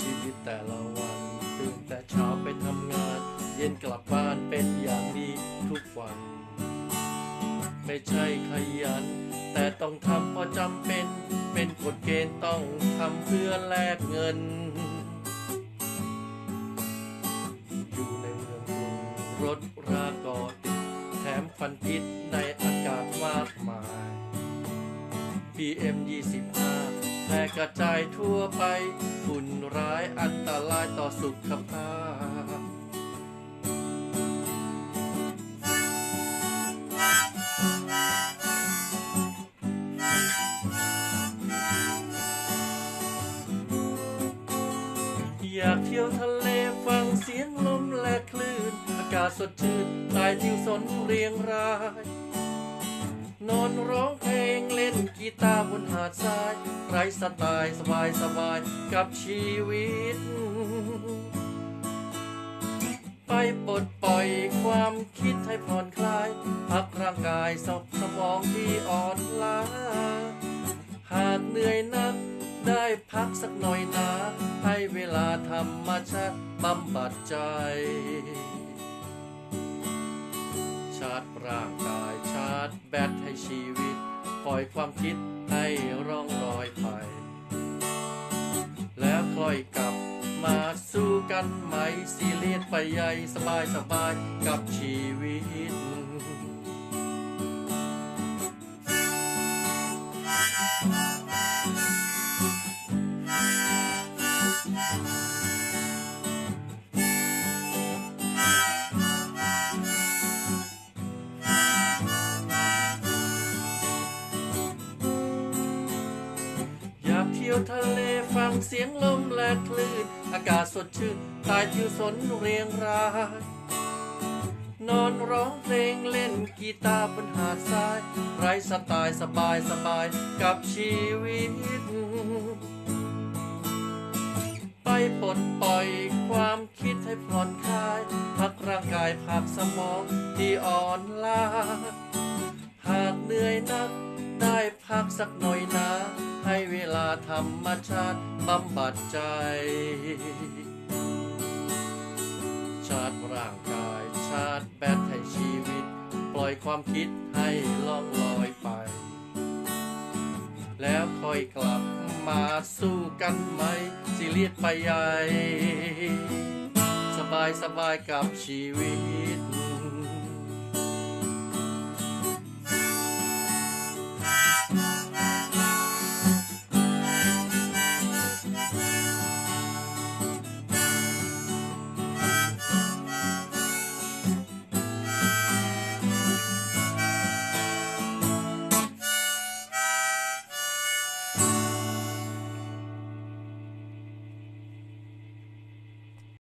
ชีวิตแต่ละวันตื่นแต่เช้าไปทำงาน เย็นกลับบ้านเป็นอย่างนี้ทุกวัน ไม่ใช่ขยัน แต่ต้องทำเพราะจำเป็น เป็นกฎเกณฑ์ต้องทำเพื่อแลกเงิน มควันพิษในอากาศมากมาย PM 25แพร่กระจายทั่วไปฝุ่นร้ายอันตรายต่อสุขภาพ อยากเที่ยวทะเลากาศสดชื่นใต้ทิวสนเรียงราย นอนร้องเพลงเล่นกีตาร์บนหาดทรายไร้สไตล์สบายสบายกับชีวิต ไปปลดปล่อยความคิดให้ผ่อนคลาย พักร่างกายสบสมองที่อ่อนล้า หากเหนื่อยนักได้พักสักหน่อยนะ ให้เวลาธรรมชาติบำบัดใจ ร์จร่างกายชาร์จแบตให้ชีวิตปล่อยความคิดให้ร่องรอยไป แล้วค่อยกลับมาสู้กันใหม่ซีเรียสไปใหญ่สบายสบายกับชีวิต ที่ยวทะเลฟังเสียงลมและคลื่น อากาศสดชื่นใต้ทิวสนเรียงราย นอนร้องเพลงเล่นกีตาร์บนหาดทราย ไร้สไตล์สบายสบายกับชีวิต ไปปลดปล่อยความคิดให้ผ่อนคลาย พักร่างกายพักสมองที่อ่อนล้า หากเหนื่อยนักได้พักสักหน่อยนะ ให้เวลาธรรมชาติบำบัดใจ ชาร์จร่างกาย ชาร์จแบตให้ชีวิต ปล่อยความคิดให้ล่องลอยไป แล้วค่อยกลับมาสู้กันไหมซีเรียสไปใหญ่ สบายสบายกับชีวิต